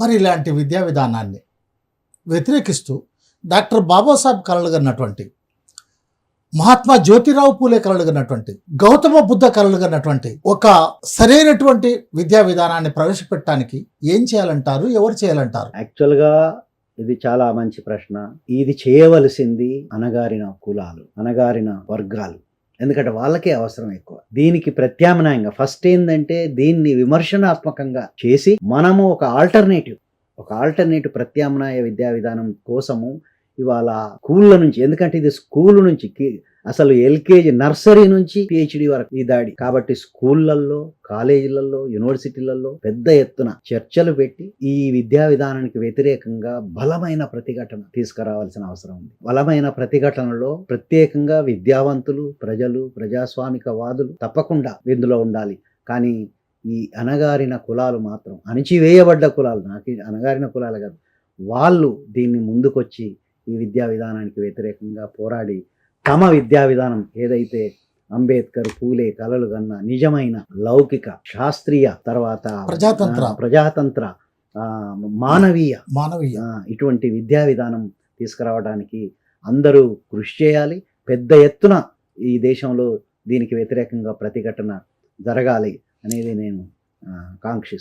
మరి ఇలాంటి విద్యా విధానాన్ని వ్యతిరేకిస్తూ డాక్టర్ బాబాసాహెబ్ కలలుగన్నటువంటి మహాత్మా జ్యోతిరావు పూలే కలలుగన్నటువంటి గౌతమ బుద్ధ కలలుగన్నటువంటి ఒక సరైనటువంటి విద్యా విధానాన్ని ప్రవేశపెట్టడానికి ఏం చేయాలంటారు? ఎవరు చేయాలంటారు? యాక్చువల్గా ఇది చాలా మంచి ప్రశ్న. ఇది చేయవలసింది అనగారిన కులాలు అనగారిన వర్గాలు. ఎందుకంటే వాళ్ళకే అవసరం ఎక్కువ. దీనికి ప్రత్యామ్నాయంగా ఫస్ట్ ఏంటంటే దీన్ని విమర్శనాత్మకంగా చేసి మనము ఒక ఆల్టర్నేటివ్ ఒక ఆల్టర్నేటివ్ ప్రత్యామ్నాయ విద్యా విధానం కోసము ఇవాళ స్కూళ్ళ నుంచి ఎందుకంటే ఇది స్కూల్ నుంచి అసలు ఎల్కేజీ నర్సరీ నుంచి పిహెచ్డి వరకు ఈ దాడి. కాబట్టి స్కూళ్ళలో కాలేజీలలో యూనివర్సిటీలలో పెద్ద ఎత్తున చర్చలు పెట్టి ఈ విద్యా విధానానికి వ్యతిరేకంగా బలమైన ప్రతిఘటన తీసుకురావాల్సిన అవసరం ఉంది. బలమైన ప్రతిఘటనలో ప్రత్యేకంగా విద్యావంతులు ప్రజలు ప్రజాస్వామిక వాదులు తప్పకుండా ఇందులో ఉండాలి. కానీ ఈ అనగారిన కులాలు మాత్రం అణిచివేయబడ్డ కులాలు నాకు అనగారిన కులాలు కాదు వాళ్ళు దీన్ని ముందుకొచ్చి ఈ విద్యా విధానానికి వ్యతిరేకంగా పోరాడి తమ విద్యా విధానం ఏదైతే అంబేద్కర్ పూలే కలలు కన్న నిజమైన లౌకిక శాస్త్రీయ తర్వాత ప్రజాతంత్ర. ప్రజాతంత్ర మానవీయ మానవీయ ఇటువంటి విద్యా విధానం తీసుకురావడానికి అందరూ కృషి చేయాలి పెద్ద ఎత్తున ఈ దేశంలో దీనికి వ్యతిరేకంగా ప్రతిఘటన జరగాలి అనేది నేను ఆ, కాంక్షిస్తున్నాను